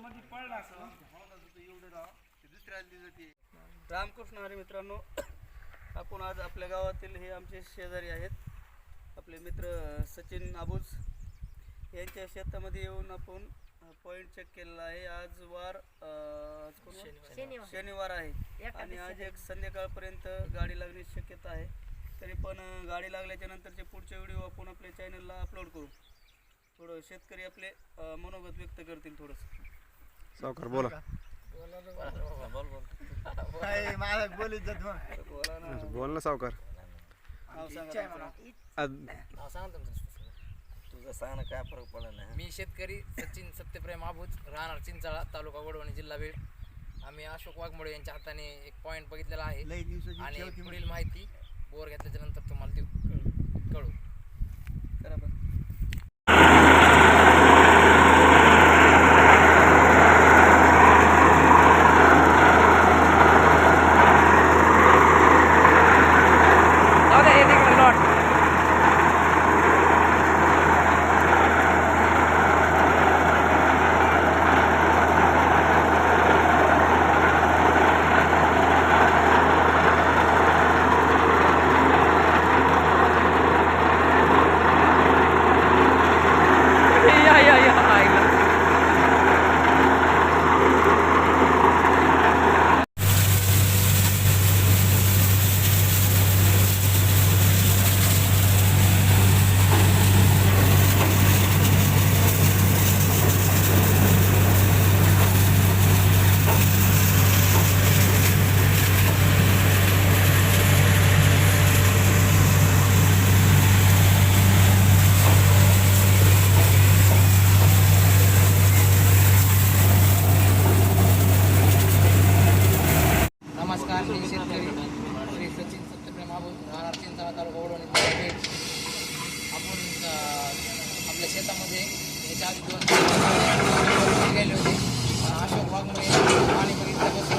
मध्ये पडला असं. रामकृष्ण हरी मित्रांनो आपण आज आपल्या गावातील हे आमचे शेजारी आहेत. आपले मित्र सचिन आबूज यांच्या शेतामध्ये येऊन आपण पॉईंट चेक केलेला आहे. आज वार शनिवार. आहे. आणि आज एक संध्याकाळपर्यंत गाडी लागण्याची शक्यता आहे. तरी पण गाडी लागल्याच्या नंतरचे पुढचे व्हिडिओ आपण आपल्या चॅनलला अपलोड करू. थोडं शेतकरी आपले अं, मनोगत व्यक्त करतील थोडंसं. सावकार बोला. बोला ना. बोल ना सावकार. नाव सांगा तुमचं. आज तुझं सांग काय फरक पडला नाही. मी शेतकरी सचिन सत्यप्रेम आभूज राहणार चिंचाळा तालुका वडवणी जिल्हा बीड. आम्ही अशोक वाघमोडे यांच्या हाताने एक पॉईंट बघितलेला आहे. आणि पुढील माहिती बोर घेतल्याच्या नंतर तुम्हाला देऊ 哎呀呀 शेतामध्ये त्याच्या आधी दोन गेले होते. अशोक वाघमुळे पाणी बघितलं